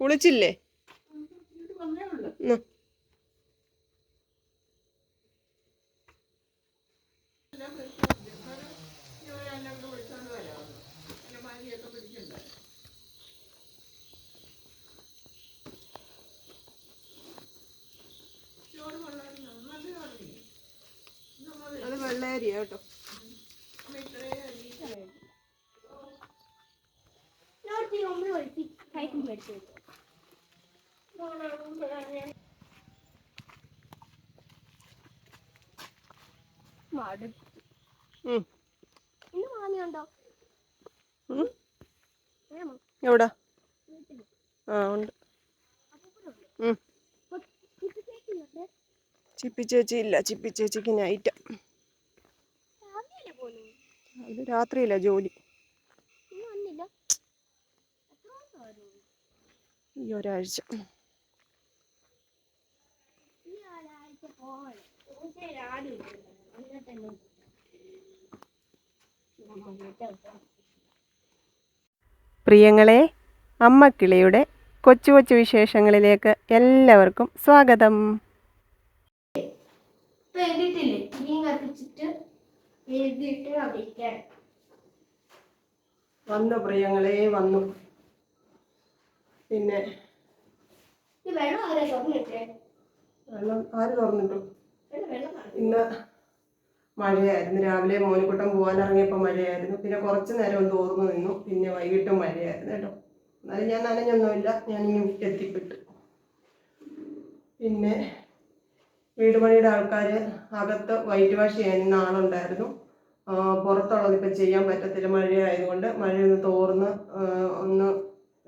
കുളിച്ചില്ലേ. അത് വെള്ളേരിയ കേട്ടോ എവിടാ? ആ ഉണ്ട്. ചിപ്പി ചേച്ചി ഇല്ല? ചിപ്പി ചേച്ചിക്ക് നൈറ്റ് രാത്രിയില്ല ജോലി ഇന്ന് വന്നില്ല എത്ര ദിവസമായിരുന്നു ഈ ഒരാഴ്ച പ്രിയങ്ങളെ അമ്മക്കിളിയുടെ കൊച്ചു കൊച്ചു വിശേഷങ്ങളിലേക്ക് എല്ലാവർക്കും സ്വാഗതം. എഴുതിയിട്ടില്ലേ? കത്തിച്ചിട്ട് എഴുതിയിട്ട് വന്നു പ്രിയങ്ങളെ വന്നു. പിന്നെ വെള്ളം ആരെ തുറന്നിട്ടേ. ഇന്ന് മഴയായിരുന്നു. രാവിലെ മോനിക്കുട്ടം പോകാനിറങ്ങിയപ്പോൾ മഴയായിരുന്നു. പിന്നെ കുറച്ച് നേരം ഒന്ന് തോർന്നു നിന്നു. പിന്നെ വൈകിട്ടും മഴയായിരുന്നു കേട്ടോ. എന്നാലും ഞാൻ നനഞ്ഞൊന്നുമില്ല. ഞാൻ ഇനി എത്തിപ്പെട്ടു. പിന്നെ വീട് പണിയുടെ ആൾക്കാർ അകത്ത് വൈറ്റ് വാഷ് ചെയ്യാൻ ഇന്ന് ആളുണ്ടായിരുന്നു. പുറത്തുള്ളത് ഇപ്പം ചെയ്യാൻ പറ്റത്തില്ല. മഴയായതുകൊണ്ട് മഴയൊന്ന് തോർന്ന് ഒന്ന്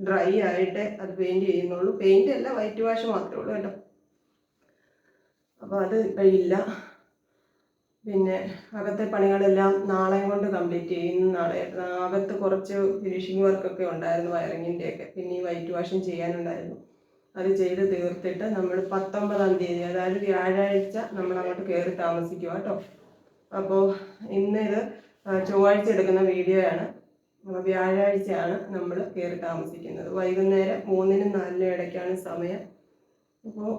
ഡ്രൈ ആയിട്ട് അത് പെയിന്റ് ചെയ്യുന്നുള്ളൂ. പെയിന്റ് അല്ല വൈറ്റ് വാഷ് മാത്രമേ ഉള്ളൂ കേട്ടോ. അപ്പോൾ അത് കഴിയില്ല പിന്നെ അകത്തെ പണികളെല്ലാം നാളെയും കൊണ്ട് കംപ്ലീറ്റ് ചെയ്യും നാളെ അകത്ത് കുറച്ച് ഫിനിഷിങ് വർക്കൊക്കെ ഉണ്ടായിരുന്നു വയറിങ്ങിന്റെയൊക്കെ പിന്നെ ഈ വൈറ്റ് വാഷും ചെയ്യാനുണ്ടായിരുന്നു. അത് ചെയ്ത് തീർത്തിട്ട് നമ്മൾ പത്തൊമ്പതാം തീയതി അതായത് വ്യാഴാഴ്ച നമ്മൾ അങ്ങോട്ട് കയറി താമസിക്കുക കേട്ടോ. അപ്പോൾ ഇന്ന് ഇത് ചൊവ്വാഴ്ച എടുക്കുന്ന വീഡിയോ ആണ്. വ്യാഴാഴ്ചയാണ് നമ്മൾ കയറി താമസിക്കുന്നത്. വൈകുന്നേരം മൂന്നിനും നാലിനും ഇടയ്ക്കാണ് സമയം. അപ്പോൾ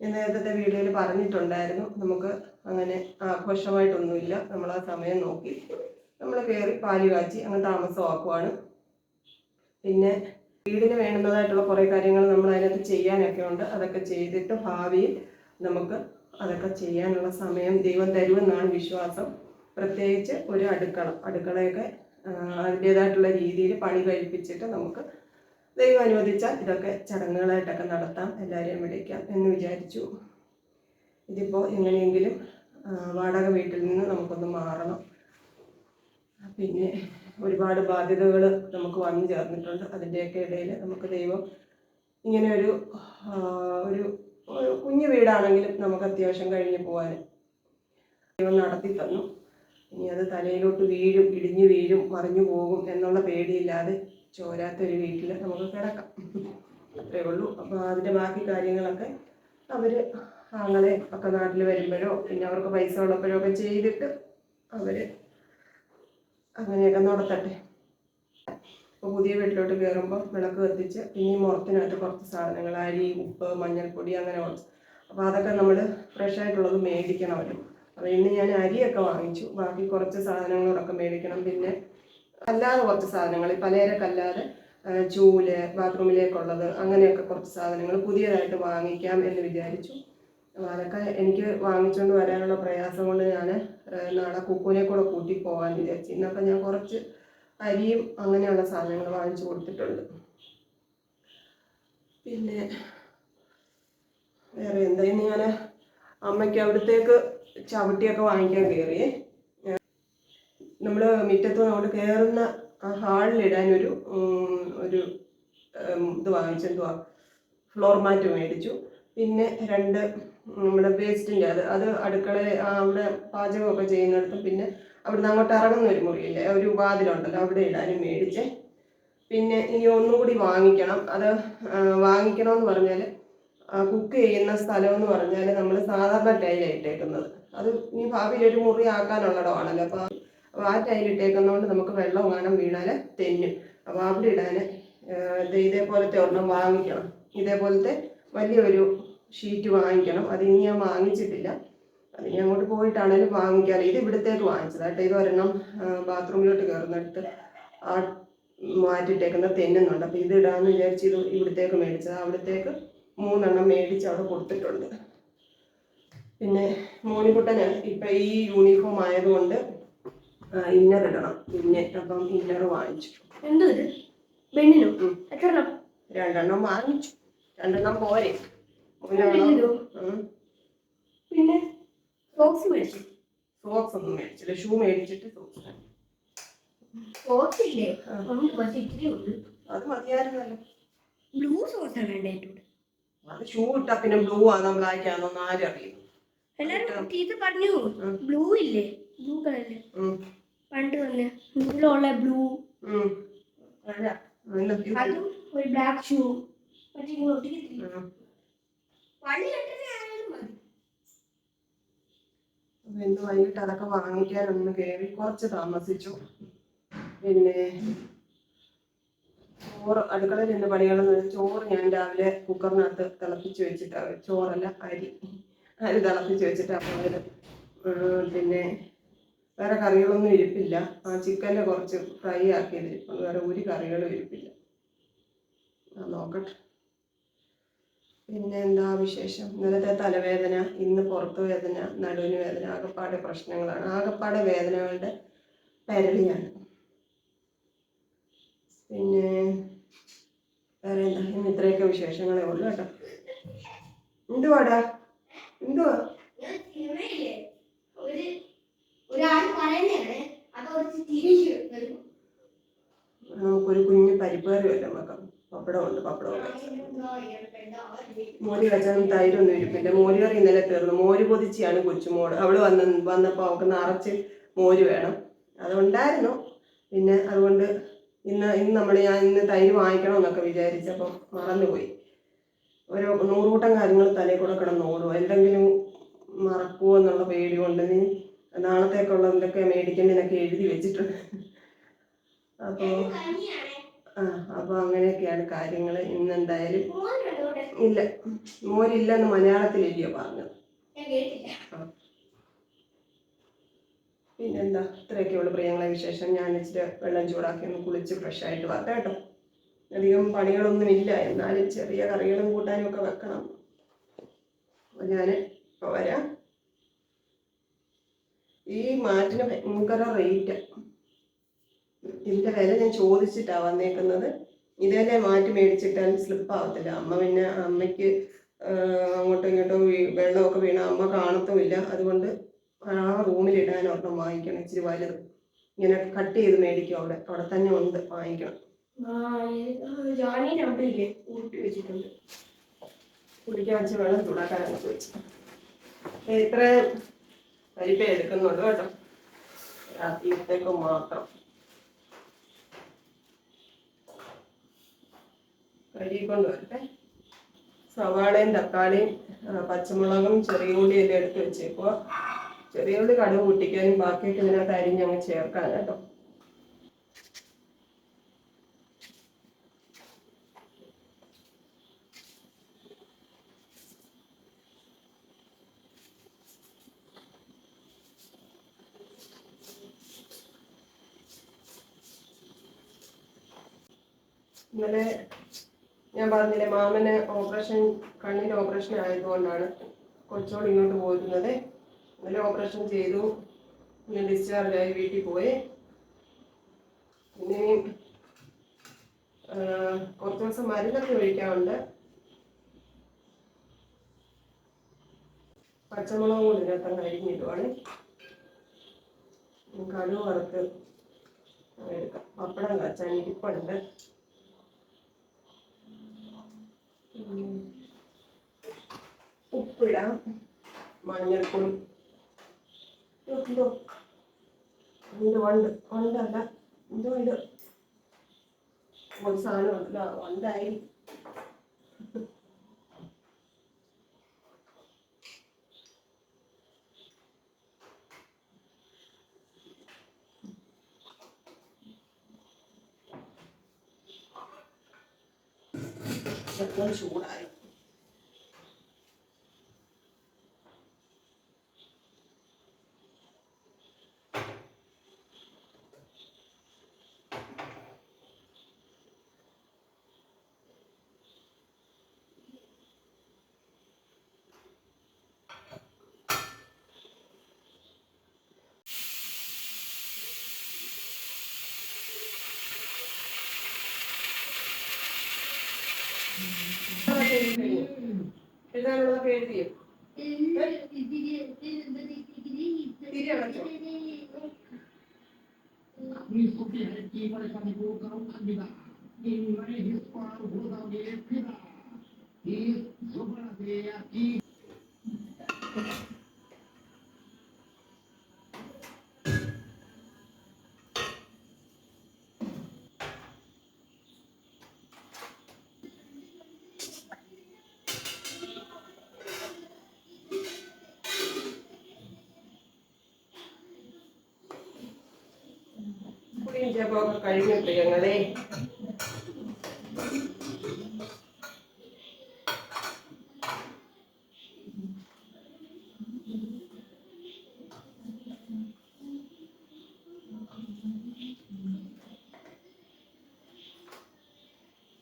ഞാൻ നേരത്തെ വീഡിയോയിൽ പറഞ്ഞിട്ടുണ്ടായിരുന്നു. നമുക്ക് അങ്ങനെ ആഘോഷമായിട്ടൊന്നുമില്ല. നമ്മൾ ആ സമയം നോക്കി. നമ്മൾ കയറി പാൽ കാച്ചി അങ്ങ് താമസമാക്കുവാണ്. പിന്നെ വീടിന് വേണ്ടുന്നതായിട്ടുള്ള കുറേ കാര്യങ്ങൾ നമ്മൾ അതിനകത്ത് ചെയ്യാനൊക്കെ ഉണ്ട്. അതൊക്കെ ചെയ്തിട്ട് ഭാവിയിൽ നമുക്ക് അതൊക്കെ ചെയ്യാനുള്ള സമയം ദൈവം തരുമെന്നാണ് വിശ്വാസം. പ്രത്യേകിച്ച് ഒരു അടുക്കള അടുക്കളയൊക്കെ അതിന്റേതായിട്ടുള്ള രീതിയിൽ പണി കഴിപ്പിച്ചിട്ട് നമുക്ക് ദൈവം അനുവദിച്ചാൽ ഇതൊക്കെ ചടങ്ങുകളായിട്ടൊക്കെ നടത്താം എല്ലാവരെയും വിളിക്കാം എന്ന് വിചാരിച്ചു. ഇതിപ്പോൾ എങ്ങനെയെങ്കിലും വാടക വീട്ടിൽ നിന്ന് നമുക്കൊന്ന് മാറണം. പിന്നെ ഒരുപാട് ബാധ്യതകൾ നമുക്ക് വന്നു ചേർന്നിട്ടുണ്ട്. അതിന്റെയൊക്കെ ഇടയിൽ നമുക്ക് ദൈവം ഇങ്ങനെ ഒരു ഒരു കുഞ്ഞു വീടാണെങ്കിലും നമുക്ക് അത്യാവശ്യം കഴിഞ്ഞു പോകാൻ ദൈവം നടത്തി തന്നു. ഇനി അത് തലയിലോട്ട് വീഴും ഇടിഞ്ഞു വീഴും മറിഞ്ഞു പോകും എന്നുള്ള പേടിയില്ലാതെ ചോരാത്തൊരു വീട്ടിൽ നമുക്ക് കിടക്കാം. അത്രേ ഉള്ളൂ. അപ്പോൾ അതിന്റെ ബാക്കി കാര്യങ്ങളൊക്കെ അവർ ആങ്ങളെ ഒക്കെ നാട്ടിൽ വരുമ്പോഴോ പിന്നെ അവർക്ക് പൈസ ഉള്ളപ്പോഴോ ഒക്കെ ചെയ്തിട്ട് അവർ അങ്ങനെയൊക്കെ നടത്തട്ടെ. അപ്പോൾ പുതിയ വീട്ടിലോട്ട് കയറുമ്പോൾ വിളക്ക് കത്തിച്ച് പിന്നെ മുറത്തിനകത്ത് കുറച്ച് സാധനങ്ങൾ അരി ഉപ്പ് മഞ്ഞൾപ്പൊടി അങ്ങനെ കുറച്ച്. അപ്പോൾ അതൊക്കെ നമ്മൾ ഫ്രഷ് ആയിട്ടുള്ളത് മേടിക്കണമല്ലോ അപ്പോൾ ഇന്ന് ഞാൻ അരിയൊക്കെ വാങ്ങിച്ചു. ബാക്കി കുറച്ച് സാധനങ്ങളോടൊക്കെ മേടിക്കണം. പിന്നെ അല്ലാതെ കുറച്ച് സാധനങ്ങൾ പലചരക്കല്ലാതെ ചൂൽ ബാത്റൂമിലേക്കുള്ളത് അങ്ങനെയൊക്കെ കുറച്ച് സാധനങ്ങൾ പുതിയതായിട്ട് വാങ്ങിക്കാം എന്ന് വിചാരിച്ചു. അപ്പോൾ അതൊക്കെ എനിക്ക് വാങ്ങിച്ചുകൊണ്ട് വരാനുള്ള പ്രയാസം കൊണ്ട് ഞാൻ നാളെ കുക്കുവിനെ കൂടെ കൂട്ടി പോകാൻ വിചാരിച്ചു. ഇന്നപ്പോൾ ഞാൻ കുറച്ച് അരിയും അങ്ങനെയുള്ള സാധനങ്ങൾ വാങ്ങിച്ചു കൊടുത്തിട്ടുണ്ട്. പിന്നെ വേറെ എന്താ ഞാൻ അമ്മയ്ക്ക് അവിടത്തേക്ക് ചവിട്ടിയൊക്കെ വാങ്ങിക്കാൻ കയറിയേ നമ്മൾ മുറ്റത്ത് അങ്ങോട്ട് കയറുന്ന ആ ഹാളിലിടാൻ ഒരു ഒരു ഇത് വാങ്ങിച്ചെന്തുവാ ഫ്ലോർ മാറ്റ് മേടിച്ചു. പിന്നെ രണ്ട് നമ്മുടെ വേസ്റ്റിന്റെ അത് അത് അടുക്കള അവിടെ പാചകമൊക്കെ ചെയ്യുന്നിടത്തും പിന്നെ അവിടുന്ന് അങ്ങോട്ട് ഇറങ്ങുന്ന ഒരു മുറിയില്ലേ? ഒരു വാതിലുണ്ടല്ലോ അവിടെ ഇടാനും മേടിച്ചേ. പിന്നെ ഇനി ഒന്നുകൂടി വാങ്ങിക്കണം. അത് വാങ്ങിക്കണമെന്ന് പറഞ്ഞാൽ കുക്ക് ചെയ്യുന്ന സ്ഥലം എന്ന് പറഞ്ഞാൽ നമ്മൾ സാധാരണ ടൈലാണ് ഇട്ടേക്കുന്നത്. അത് ഇനി ഭാവിയിൽ ഒരു മുറി ആക്കാനുള്ളിടമാണല്ലോ അപ്പോൾ അപ്പോൾ ആ ടൈലിട്ടേക്കുന്നതുകൊണ്ട് നമുക്ക് വെള്ളം വേണം വീണാൽ തെന്നും അപ്പോൾ അവിടെ ഇടാൻ ഇതേപോലത്തെ ഒരെണ്ണം വാങ്ങിക്കണം. ഇതേപോലത്തെ വലിയൊരു ഷീറ്റ് വാങ്ങിക്കണം. അത് ഇനി ഞാൻ വാങ്ങിച്ചിട്ടില്ല. അത് ഇനി അങ്ങോട്ട് പോയിട്ടാണേലും വാങ്ങിക്കാറ് ഇത് ഇവിടത്തേക്ക് വാങ്ങിച്ചത് കേട്ടോ. ഇത് ഒരെണ്ണം ബാത്റൂമിലോട്ട് കയറുന്നിടത്ത് ആ മാറ്റിട്ടേക്കുന്ന തെന്നുന്നുണ്ട് അപ്പോൾ ഇത് ഇടാമെന്ന് വിചാരിച്ച് ഇത് ഇവിടത്തേക്ക് മേടിച്ചത്. അവിടത്തേക്ക് മൂന്നെണ്ണം മേടിച്ച് അവിടെ കൊടുത്തിട്ടുണ്ട്. പിന്നെ മോനിക്കുട്ടന് ഇപ്പം ഈ യൂണിഫോം ആയതുകൊണ്ട് ഇന്നർ ഇടണം. പിന്നെ അപ്പം ഇന്നർ വാങ്ങിച്ചു എന്തോ ഇത്? പെണ്ണിനോ ഉം. എത്ര രണ്ടെണ്ണം വാങ്ങിച്ചു. രണ്ടെണ്ണം പോരെ? പിന്നെ സോക്സ് മേടിച്ചു? സോക്സ് ഒന്നും മേടിച്ചില്ല. ഷൂ മേടിച്ചിട്ട് സോക്സ് അത് മതിയായിരുന്നല്ലോ. ബ്ലൂ സോക്സ് ആണ് അത് ഷൂ ഇട്ടാ പിന്നെ ബ്ലൂ ആണോ ബ്ലാക്ക് ആണോ ആരും അറിയും എല്ലാരും ടീച്ചർ പറഞ്ഞു ബ്ലൂ ഇല്ലേ? ബ്ലൂ കളറിൽ പണ്ട് വന്ന് ഉള്ള ബ്ലൂ ഇത് അതും ഒരു ബ്ലാക്ക് ഷൂ പക്ഷെ അപ്പൊ ഇന്ന് വൈകിട്ട് അതൊക്കെ വാങ്ങിക്കാനൊന്ന് കയറി കുറച്ച് താമസിച്ചു. പിന്നെ ചോറ് അടുക്കളയിൽ നിന്ന് പണികളെന്ന് ചോറ് ഞാൻ രാവിലെ കുക്കറിനകത്ത് തിളപ്പിച്ച് വെച്ചിട്ടാണ് ചോറല്ല അരി. അരി ചോദിച്ചിട്ട് ഉം, പിന്നെ വേറെ കറികളൊന്നും ഇരിപ്പില്ല. ആ ചിക്കന്റെ കുറച്ച് ഫ്രൈ ആക്കിയത് ഇരിപ്പുണ്ട് വേറെ ഒരു കറികളും ഇരിപ്പില്ല. നോക്കട്ടെ. പിന്നെ എന്താ വിശേഷം? ഇന്നലത്തെ തലവേദന ഇന്ന് പുറത്ത് വേദന നടുവിന് വേദന ആകപ്പാടെ പ്രശ്നങ്ങളാണ്. ആകപ്പാടെ വേദനകളുടെ പരളിയാണ്. പിന്നെ വേറെ എന്താ? ഇന്ന് ഇത്രയൊക്കെ വിശേഷങ്ങളേ ഉള്ളൂ കേട്ടോ. എന്തുവാടാ? എന്തുവാ? നമുക്കൊരു കുഞ്ഞു പരിപ്പ് കറി വല്ലതും പപ്പടം പപ്പടമുണ്ട് പപ്പടമൊക്കെ മോര് വെച്ചാൽ തൈരൊന്നും ഇരിപ്പില്ല. മോര് കറി ഇന്നലെ തീർന്നു. മോര് പൊതിച്ചിയാണ് കൊച്ചുമോൾ. അവൾ വന്ന് വന്നപ്പോൾ അവൾക്ക് നിറച്ച് മോര് വേണം. അതുണ്ടായിരുന്നു. പിന്നെ അതുകൊണ്ട് ഇന്ന് ഇന്ന് നമ്മൾ ഞാൻ ഇന്ന് തൈര് വാങ്ങിക്കണം എന്നൊക്കെ വിചാരിച്ചപ്പോ മറന്നുപോയി. ഓരോ നൂറുകൂട്ടം കാര്യങ്ങൾ തലയിൽ കൂടെ കിടന്ന് ഓടും. എന്തെങ്കിലും മറക്കുമോ എന്നുള്ള പേടി കൊണ്ട് നീ നാളത്തേക്കുള്ള എന്തൊക്കെ മേടിക്കുന്നതിനൊക്കെ എഴുതി വെച്ചിട്ടുണ്ട് അപ്പോൾ ആ അപ്പോൾ അങ്ങനെയൊക്കെയാണ് കാര്യങ്ങൾ. ഇന്നെന്തായാലും ഇല്ല. മോരില്ലെന്ന് മലയാളത്തിലില്ലയോ പറഞ്ഞത്. ഞാൻ കേട്ടില്ല. പിന്നെന്താ? ഇത്രയൊക്കെയുള്ള പ്രിയങ്ങളെ വിശേഷം. ഞാൻ ഇച്ചിരി വെള്ളം ചൂടാക്കി ഒന്ന് കുളിച്ച് ഫ്രഷ് ആയിട്ട് വരട്ടെ കേട്ടോ. അധികം പണികളൊന്നുമില്ല. എന്നാലും ചെറിയ കറികളും കൂട്ടാനും ഒക്കെ വെക്കണം. അപ്പോൾ ഞാൻ ഇപ്പോൾ വരാം. ഈ മാറ്റിന് ഭയങ്കര റേറ്റ്. ഇതിന്റെ വില ഞാൻ ചോദിച്ചിട്ടാണ് വന്നേക്കുന്നത്. ഇതല്ലേ മാറ്റി മേടിച്ചിട്ടാൽ സ്ലിപ്പാവത്തില്ല. അമ്മ പിന്നെ അമ്മയ്ക്ക് അങ്ങോട്ടും ഇങ്ങോട്ടും വെള്ളമൊക്കെ വീണ അമ്മ കാണത്തുമില്ല. അതുകൊണ്ട് ആ റൂമിൽ ഇടാൻ ഒരെണ്ണം വാങ്ങിക്കണം. ഇച്ചിരി വലുത്. ഇങ്ങനെ കട്ട് ചെയ്ത് മേടിക്കും അവിടെ. അവിടെ തന്നെ ഉണ്ട്. വാങ്ങിക്കണം. ജോണിയുടെ അവിടെ ഇല്ലേ? ഊട്ടി വെച്ചിട്ടുണ്ട്. കുടിക്കാൻ വെച്ച് വെള്ളം ചൂടാക്കാനൊക്കെ വെച്ച് ഇത്ര പരിപ്പേ എടുക്കുന്നുള്ളൂ കേട്ടോ. രാത്രിയത്തേക്ക് മാത്രം. കഴുകിക്കൊണ്ട് വരട്ടെ. സവാളയും തക്കാളിയും പച്ചമുളകും ചെറിയ ഉള്ളിയെല്ലാം എടുത്ത് വെച്ചേക്കുക ചെറിയ ഉള്ളി കടുക് പൊട്ടിക്കാനും ബാക്കിയൊക്കെ ഇതിനകത്ത് അരിഞ്ഞങ്ങ് ചേർക്കാൻ കേട്ടോ. ഇന്നലെ ഞാൻ പറഞ്ഞില്ലേ മാമന് ഓപ്പറേഷൻ കണ്ണിന് ഓപ്പറേഷൻ ആയതുകൊണ്ടാണ് കൊച്ചോട് ഇങ്ങോട്ട് പോയിരുന്നത്. ഇന്നലെ ഓപ്പറേഷൻ ചെയ്തു. പിന്നെ ഡിസ്ചാർജ് ആയി വീട്ടിൽ പോയി. പിന്നെ കുറച്ച് ദിവസം മരുന്നൊക്കെ ഒഴിക്കാറുണ്ട് പച്ചമുളകും കൂടി ഇതിനകത്ത് അരിഞ്ഞിടുവാണ്. കടുവ് വറുത്ത് എടുക്കാം. പപ്പടം കച്ചാൻ ഇരിപ്പുണ്ട്. ഉപ്പിടാം. മഞ്ഞൾപ്പൊടി. ഇത്. വണ്ട്. വണ്ടല്ല. എന്തോ ഇത് ഒരു സാധനം വണ്ടായി. 我们是无奈 എഴുതാനുള്ളതൊക്കെ എഴുതിയോ? കുടിയും ജപമൊക്കെ കഴിഞ്ഞു പ്രിയങ്ങളെ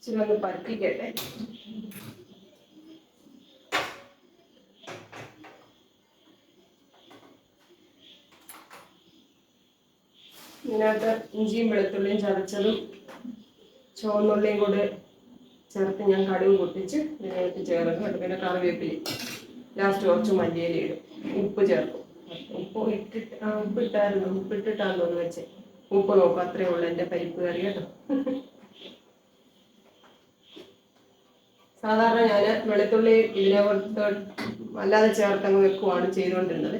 ഇച്ചിരി ഒന്ന് ഇതിനകത്ത് ഇഞ്ചിയും വെളുത്തുള്ളിയും ചതച്ചതും ചുവന്നുള്ളിയും കൂടെ ചേർത്ത് ഞാൻ കടുവ് പൊട്ടിച്ച് ഇതിനകത്ത് ചേർക്കും. എന്നിട്ട് പിന്നെ കറിവേപ്പില ലാസ്റ്റ് കുറച്ച് മല്ലിയില ഇടും. ഉപ്പ് ചേർക്കും. ഉപ്പ് ഇട്ടിട്ട് ഉപ്പ് ഇട്ടായിരുന്നു. ഉപ്പ് ഇട്ടിട്ടാന്ന് തോന്നുന്നു വെച്ചേ. ഉപ്പ് നോക്കും അത്രേ ഉള്ളൂ എന്റെ പരിപ്പ് കറി കേട്ടോ. സാധാരണ ഞാൻ വെളുത്തുള്ളി ഇതിനെ കൊടുത്ത് അല്ലാതെ ചേർത്തങ്ങ് വെക്കുവാണ് ചെയ്തുകൊണ്ടിരുന്നത്.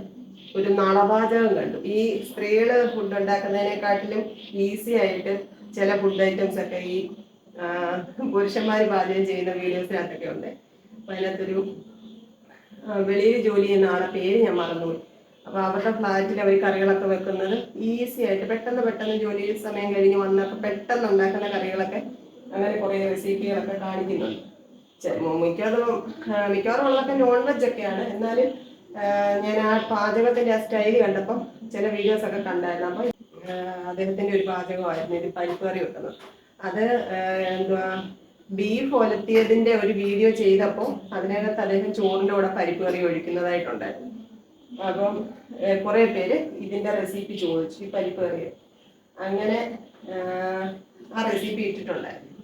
ഒരു നളപാചകം കണ്ടു. ഈ സ്ത്രീകൾ ഫുഡ് ഉണ്ടാക്കുന്നതിനെക്കാട്ടിലും ഈസി ആയിട്ട് ചില ഫുഡ് ഐറ്റംസ് ഒക്കെ ഈ പുരുഷന്മാർ പാചകം ചെയ്യുന്ന വീഡിയോസിനകത്തൊക്കെ ഉണ്ട്. അപ്പൊ അതിനകത്തൊരു വെളിയിൽ ജോലി ചെയ്യുന്ന ആളെ പേര് ഞാൻ മറന്നുപോയി. അപ്പൊ അവരുടെ ഫ്ലാറ്റിൽ അവർ കറികളൊക്കെ വെക്കുന്നത് ഈസി ആയിട്ട് പെട്ടെന്ന് പെട്ടെന്ന് ജോലി സമയം കഴിഞ്ഞ് വന്നൊക്കെ പെട്ടെന്ന് ഉണ്ടാക്കുന്ന കറികളൊക്കെ അങ്ങനെ കുറേ റെസിപ്പികളൊക്കെ കാണിക്കുന്നുണ്ട്. മിക്കവാറും മിക്കവാറും ഉള്ളതൊക്കെ നോൺ വെജ് ഒക്കെയാണ്. എന്നാലും ഞാൻ ആ പാചകത്തിന്റെ ആ സ്റ്റൈൽ കണ്ടപ്പം ചില വീഡിയോസ് ഒക്കെ കണ്ടായിരുന്നു. അപ്പം അദ്ദേഹത്തിന്റെ ഒരു പാചകമായിരുന്നു. ഇത് പരിപ്പ് കറി വെക്കുന്നത്. അത് എന്തുവാ ബീഫ് ഒലത്തിയതിന്റെ ഒരു വീഡിയോ ചെയ്തപ്പോൾ അതിനകത്ത് അദ്ദേഹം ചോറിന്റെ കൂടെ പരിപ്പ് കറി ഒഴിക്കുന്നതായിട്ടുണ്ടായിരുന്നു. അപ്പം കുറെ പേര് ഇതിന്റെ റെസിപ്പി ചോദിച്ചു ഈ പരിപ്പ് കറി. അങ്ങനെ ആ, റെസിപ്പി ഇട്ടിട്ടുണ്ടായിരുന്നു.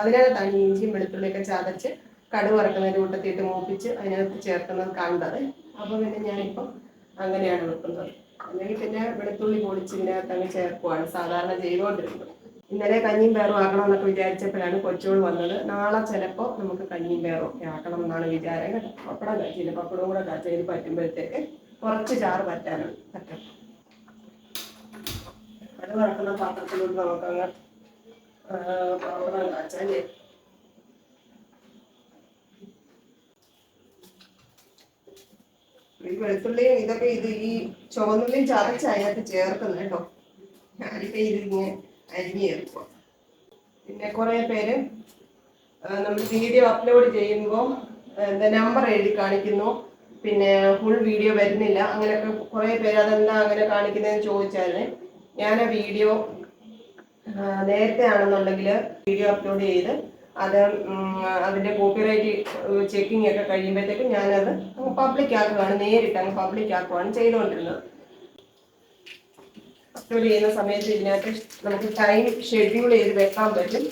അതിനകത്താണ് ഇഞ്ചിയും വെളുത്തുള്ളിയൊക്കെ ചതച്ച് കടുക് വറക്കുന്നതിന്റെ കൂട്ടത്തിയിട്ട് മൂപ്പിച്ച് അതിനകത്ത് ചേർക്കുന്നത് കണ്ടത്. അപ്പൊ പിന്നെ ഞാനിപ്പം അങ്ങനെയാണ് വെക്കുന്നത് അല്ലെങ്കിൽ പിന്നെ വെളുത്തുള്ളി പൊടിച്ച് ഇതിനകത്ത് അങ്ങ് ചേർക്കുവാണ്. സാധാരണ ചെയ്തുകൊണ്ടിരുന്നത് ഇന്നലെ കഞ്ഞിയും പേറും ആക്കണം എന്നൊക്കെ വിചാരിച്ചപ്പോഴാണ് കൊച്ചുകൾ വന്നത്. നാളെ ചിലപ്പോൾ നമുക്ക് കഞ്ഞിയും പേറും ഒക്കെ ആക്കണം എന്നാണ് വിചാരം കേട്ടോ. പപ്പടം കാച്ചില്ല പപ്പടവും കൂടെ കാച്ചതിൽ പറ്റുമ്പോഴത്തേക്ക് കുറച്ച് ചാറ് പറ്റാനാണ് പറ്റും. അത് പാത്രത്തിലോട്ട് നമുക്കങ്ങ് ആ, പപ്പടം കാച്ചാലേ ഈ വെളുത്തുള്ളിയും ഇതൊക്കെ ഇത് ഈ ചുവന്നുള്ളിയും ചതച്ച് അതിനകത്ത് ചേർക്കുന്നു കേട്ടോ. ഞാനിപ്പോ ഇതിങ്ങനെ അരിഞ്ഞ് ചേർക്കുക പിന്നെ കുറെ പേര് നമ്മൾ വീഡിയോ അപ്ലോഡ് ചെയ്യുമ്പോൾ എന്താ നമ്പർ എഴുതി കാണിക്കുന്നു. പിന്നെ ഫുൾ വീഡിയോ വരുന്നില്ല. അങ്ങനെയൊക്കെ കുറെ പേര് അതെന്താ അങ്ങനെ കാണിക്കുന്നതെന്ന് ചോദിച്ചായിരുന്നു ഞാൻ ആ വീഡിയോ നേരത്തെ ആണെന്നുണ്ടെങ്കിൽ വീഡിയോ അപ്ലോഡ് ചെയ്ത് അത് അതിന്റെ കോപ്പിറൈറ്റ് ചെക്കിംഗ് ഒക്കെ കഴിയുമ്പോഴത്തേക്കും ഞാനത് പബ്ലിക് ആക്കുകയാണ് നേരിട്ട് അങ്ങ് പബ്ലിക് ആക്കുകയാണ് ചെയ്തുകൊണ്ടിരുന്നത് അപ്ലോഡ് ചെയ്യുന്ന സമയത്ത് ഇതിനകത്ത് നമുക്ക് ടൈം ഷെഡ്യൂൾ ചെയ്ത് വെക്കാൻ പറ്റും.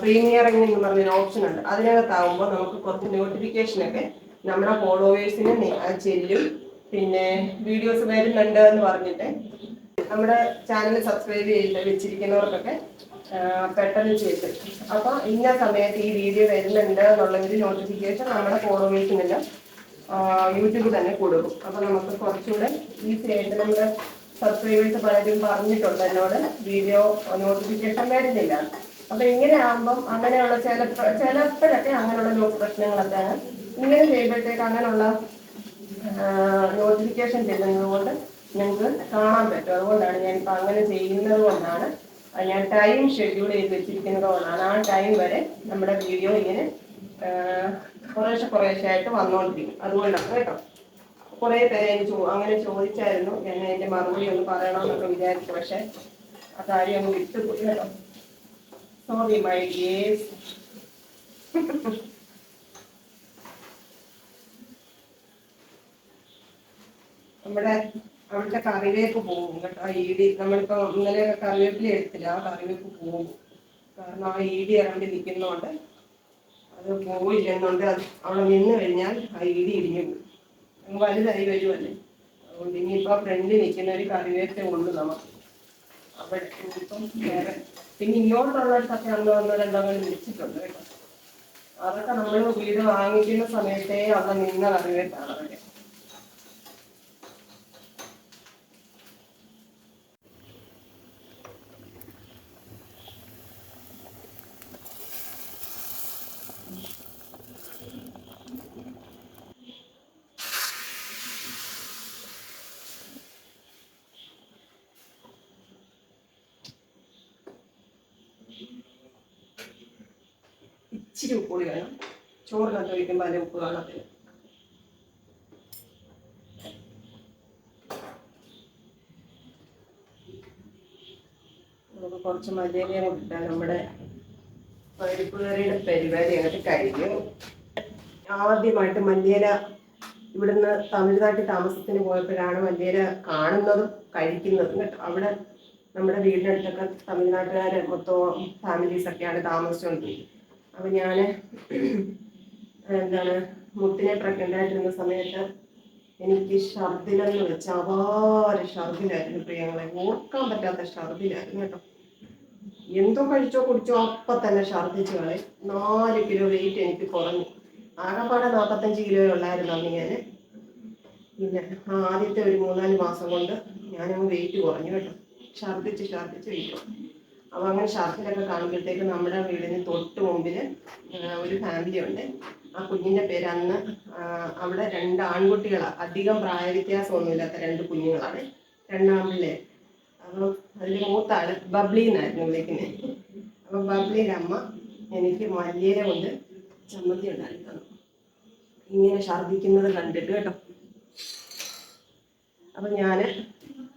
പ്രീമിയറിംഗ് എന്ന് പറഞ്ഞൊരു ഓപ്ഷൻ ഉണ്ട്. അതിനകത്താവുമ്പോൾ നമുക്ക് കുറച്ച് നോട്ടിഫിക്കേഷൻ ഒക്കെ നമ്മുടെ ഫോളോവേഴ്സിന് ചെല്ലും. പിന്നെ വീഡിയോസ് വരുന്നുണ്ട് എന്ന് പറഞ്ഞിട്ട് നമ്മുടെ ചാനൽ സബ്സ്ക്രൈബ് ചെയ്ത് വെച്ചിരിക്കുന്നവർക്കൊക്കെ പെട്ടെന്ന് ചെയ്ത്. അപ്പോൾ ഇന്ന സമയത്ത് ഈ വീഡിയോ വരുന്നുണ്ട് എന്നുള്ള ഒരു നോട്ടിഫിക്കേഷൻ നമ്മുടെ ഫോളോവേഴ്സിനെല്ലാം യൂട്യൂബിൽ തന്നെ കൊടുക്കും. അപ്പോൾ നമുക്ക് കുറച്ചുകൂടെ ഈ ആയിട്ട് നമ്മുടെ സബ്സ്ക്രൈബേഴ്സ് പലരും പറഞ്ഞിട്ടുണ്ട് എന്നോട്. വീഡിയോ നോട്ടിഫിക്കേഷൻ വരുന്നില്ല. അപ്പോൾ ഇങ്ങനെ ആകുമ്പം അങ്ങനെയുള്ള ചില ചിലപ്പോഴൊക്കെ അങ്ങനെയുള്ള പ്രശ്നങ്ങളൊക്കെ ഇങ്ങനെ ചെയ്യുമ്പോഴത്തേക്ക് അങ്ങനെയുള്ള നോട്ടിഫിക്കേഷൻ ചെയ്യുന്നത് കൊണ്ട് ഞങ്ങൾക്ക് കാണാൻ പറ്റും. അതുകൊണ്ടാണ് ഞാനിപ്പോൾ അങ്ങനെ ചെയ്യുന്നത് കൊണ്ടാണ് ഞാൻ ടൈം ഷെഡ്യൂൾ ചെയ്ത് വെച്ചിരിക്കുന്നത് കൊണ്ടാണ്. ആ ടൈം വരെ നമ്മുടെ വീഡിയോ ഇങ്ങനെ കുറേശ്ശെ കുറേശ്ശെ ആയിട്ട് വന്നുകൊണ്ടിരിക്കും അതുകൊണ്ടാണ് കേട്ടോ. കുറേ പേരെ അങ്ങനെ ചോദിച്ചായിരുന്നു. ഞാൻ എന്റെ മറുപടി ഒന്ന് പറയണമെന്നൊക്കെ വിചാരിച്ചു. പക്ഷെ ആ കാര്യം അങ്ങ് വിട്ടുപോയി കേട്ടോ. സോറി മൈ ഡിയേഴ്സ് നമ്മുടെ അവിടുത്തെ കറിവേപ്പ് പോകും കേട്ടോ ആ ഈടി നമ്മളിപ്പോ ഇന്നലെ കറിവേപ്പില എടുത്തില്ല ആ കറിവേപ്പ് പോകും. കാരണം ആ ഈടി ഇറങ്ങി നിൽക്കുന്നതുകൊണ്ട് അത് പോയില്ലെന്നുണ്ട് അത് അവിടെ നിന്ന് കഴിഞ്ഞാൽ ആ ഈടി ഇടിഞ്ഞു പോകും. വലുതായി വരുമല്ലേ അതുകൊണ്ട് ഇനിയിപ്പോ ഫ്രണ്ടിൽ നിൽക്കുന്ന ഒരു കറിവേപ്പേ ഉള്ളൂ നമ്മൾ അവിടെ ഇപ്പം വേറെ പിന്നെ ഇങ്ങോട്ടുള്ളടത്തൊക്കെ അന്ന് പറയുക വിളിച്ചിട്ടുണ്ട് കേട്ടോ. അതൊക്കെ നമ്മൾ വീട് വാങ്ങിക്കുന്ന സമയത്തേ അവിടെ നിന്ന കറിവേപ്പാണ് അതൊക്കെ ഇച്ചിരി ഉപ്പ് കൂടി വേണം. ചോറിനകത്ത് ഒഴിക്കുമ്പോൾ അതിന്റെ ഉപ്പ് കാണത്തില്ല നമുക്ക് കുറച്ച് മല്ലിയിലയും കിട്ടാൻ നമ്മുടെ പരിപ്പ് കറിയുടെ പരിപാടി അങ്ങോട്ട് കഴിഞ്ഞു. ആദ്യമായിട്ട് മല്ലിയില ഇവിടുന്ന് തമിഴ്നാട്ടിൽ താമസത്തിന് പോയപ്പോഴാണ് മല്ലിയില കാണുന്നതും കഴിക്കുന്നതും കേട്ടോ. അവിടെ നമ്മുടെ വീടിനടുത്തൊക്കെ തമിഴ്നാട്ടുകാർ മൊത്തം ഫാമിലീസ് ഒക്കെയാണ് താമസിച്ചുകൊണ്ടിരിക്കുന്നത്. അപ്പൊ ഞാൻ എന്താണ് മുത്തിനെ പ്രഗ്നന്റ് ആയിട്ടിരുന്ന സമയത്ത് എനിക്ക് ഷർദിലെന്ന് വെച്ച അപാര ഷർദിലായിരുന്നു പ്രിയങ്ങളെ. ഓർക്കാൻ പറ്റാത്ത ഷർദിലായിരുന്നു കേട്ടോ. എന്തോ കഴിച്ചോ കുടിച്ചോ അപ്പൊ തന്നെ ഛർദിച്ചു കളെ. നാല് കിലോ വെയിറ്റ് എനിക്ക് കുറഞ്ഞു. ആകെപ്പാടെ നാൽപ്പത്തഞ്ച് കിലോ ഉള്ളായിരുന്നു അന്ന് ഞാൻ പിന്നെ ആദ്യത്തെ ഒരു മൂന്നാൽ മാസം കൊണ്ട് ഞാനങ്ങ് വെയിറ്റ് കുറഞ്ഞു കേട്ടോ. ഛർദിച്ച് ഛർദിച്ച് വെയിറ്റ് കുറഞ്ഞു അപ്പോൾ അങ്ങനെ ഛർദിലൊക്കെ കാണുമ്പോഴത്തേക്ക് നമ്മുടെ വീടിന് തൊട്ട് മുമ്പിൽ ഒരു ഫാമിലി ഉണ്ട്. ആ കുഞ്ഞിന്റെ പേര് അന്ന് അവിടെ രണ്ട് ആൺകുട്ടികളാണ് അധികം പ്രായ വ്യത്യാസമൊന്നുമില്ലാത്ത രണ്ട് കുഞ്ഞുങ്ങളാണ്. രണ്ടാമ്പിള്ളേ അപ്പോൾ അതിൽ മൂത്ത ആൾ ബബ്ലി എന്നായിരുന്നു വിളിക്കുന്നത് അപ്പോൾ ബബ്ലിയുടെ അമ്മ എനിക്ക് മല്ലിയില കൊണ്ട് ചമ്മന്തി ഉണ്ടാക്കി തന്നു ഇങ്ങനെ ഛർദിക്കുന്നത് കണ്ടിട്ട് കേട്ടോ. അപ്പം ഞാൻ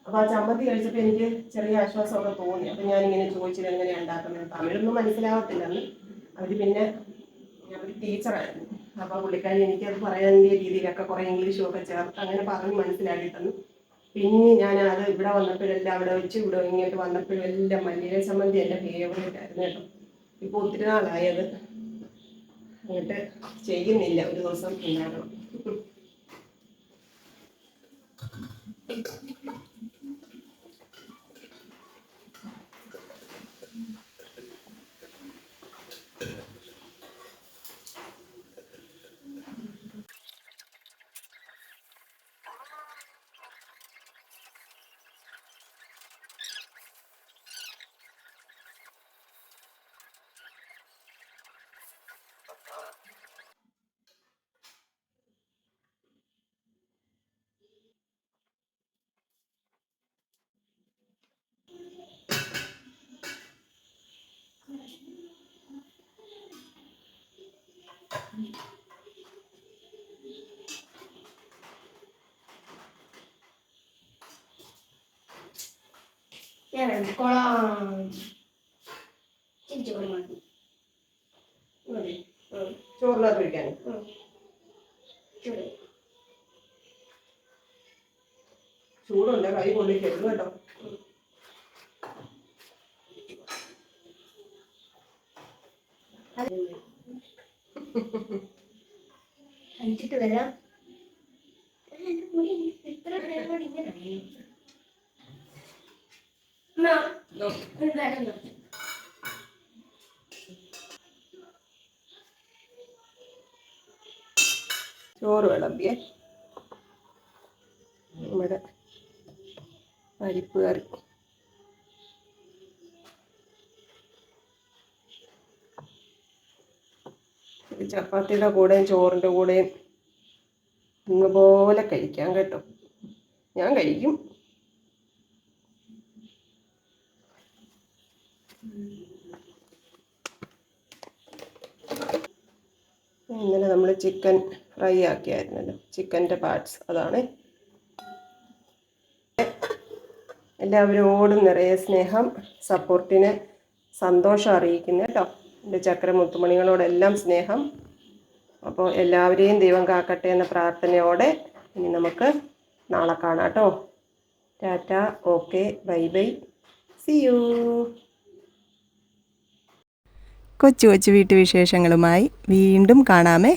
അപ്പോൾ ആ ചമ്മന്തി കഴിച്ചപ്പോൾ എനിക്ക് ചെറിയ ആശ്വാസമൊക്കെ തോന്നി. അപ്പം ഞാനിങ്ങനെ ചോദിച്ചത് എങ്ങനെയാണ് ഉണ്ടാക്കുന്നത് തമിഴൊന്നും മനസ്സിലാവത്തില്ലെന്ന് അവർ പിന്നെ ഒരു ടീച്ചറായിരുന്നു. അപ്പോൾ പുള്ളിക്കാരി എനിക്കത് പറയാനുള്ള രീതിയിലൊക്കെ കുറേ ഇംഗ്ലീഷും ഒക്കെ ചേർത്ത് അങ്ങനെ പറഞ്ഞ് മനസ്സിലാക്കി തന്നു പിന്നെ ഞാൻ അത് ഇവിടെ വന്നപ്പോഴെല്ലാം അവിടെ വെച്ച് ഇവിടെ ഇങ്ങോട്ട് വന്നപ്പോഴും എല്ലാം മല്ലിയെ സംബന്ധി എന്റെ ഫേവറേറ്റ് ആയിരുന്നു കേട്ടോ. ഇപ്പോൾ ഒത്തിരി നാളായത് അങ്ങോട്ട് ചെയ്യുന്നില്ല ഒരു ദിവസം ഉണ്ടാക്കണം. ചോറിനകത്ത് ഒഴിക്കാൻ ചൂടുണ്ട്. കൈ കൊള്ളിക്കരുത് കേട്ടോ. അഞ്ചിട്ട് വരാം എന്റെ മുടി ഇത്ര നേരം കൊണ്ട് ഇങ്ങനെ അമ്മ, ഒരു കാര്യം നോക്ക്. ചോറ് വിളമ്പിയേ നമ്മുടെ പരിപ്പ് കറി ഈ ചപ്പാത്തിയുടെ കൂടെയും ചോറിന്റെ കൂടെയും ഇങ്ങ പോലെ കഴിക്കാം കേട്ടോ. ഞാൻ കഴിക്കും. ഇങ്ങനെ നമ്മൾ ചിക്കൻ ഫ്രൈ ആക്കിയായിരുന്നല്ലോ. ചിക്കന്റെ പാർട്സ് അതാണ്. എല്ലാവരോടും നിറയെ സ്നേഹം സപ്പോർട്ടിന് സന്തോഷം അറിയിക്കുന്നു കേട്ടോ. എന്റെ ചക്ര മുത്തുമണികളോടെല്ലാം സ്നേഹം. അപ്പോൾ എല്ലാവരെയും ദൈവം കാക്കട്ടെ എന്ന പ്രാർത്ഥനയോടെ ഇനി നമുക്ക് നാളെ കാണാം കേട്ടോ. Tata okay bye bye. See you കൊച്ചു കൊച്ചു വീട്ടുവിശേഷങ്ങളുമായി വീണ്ടും കാണാമേ.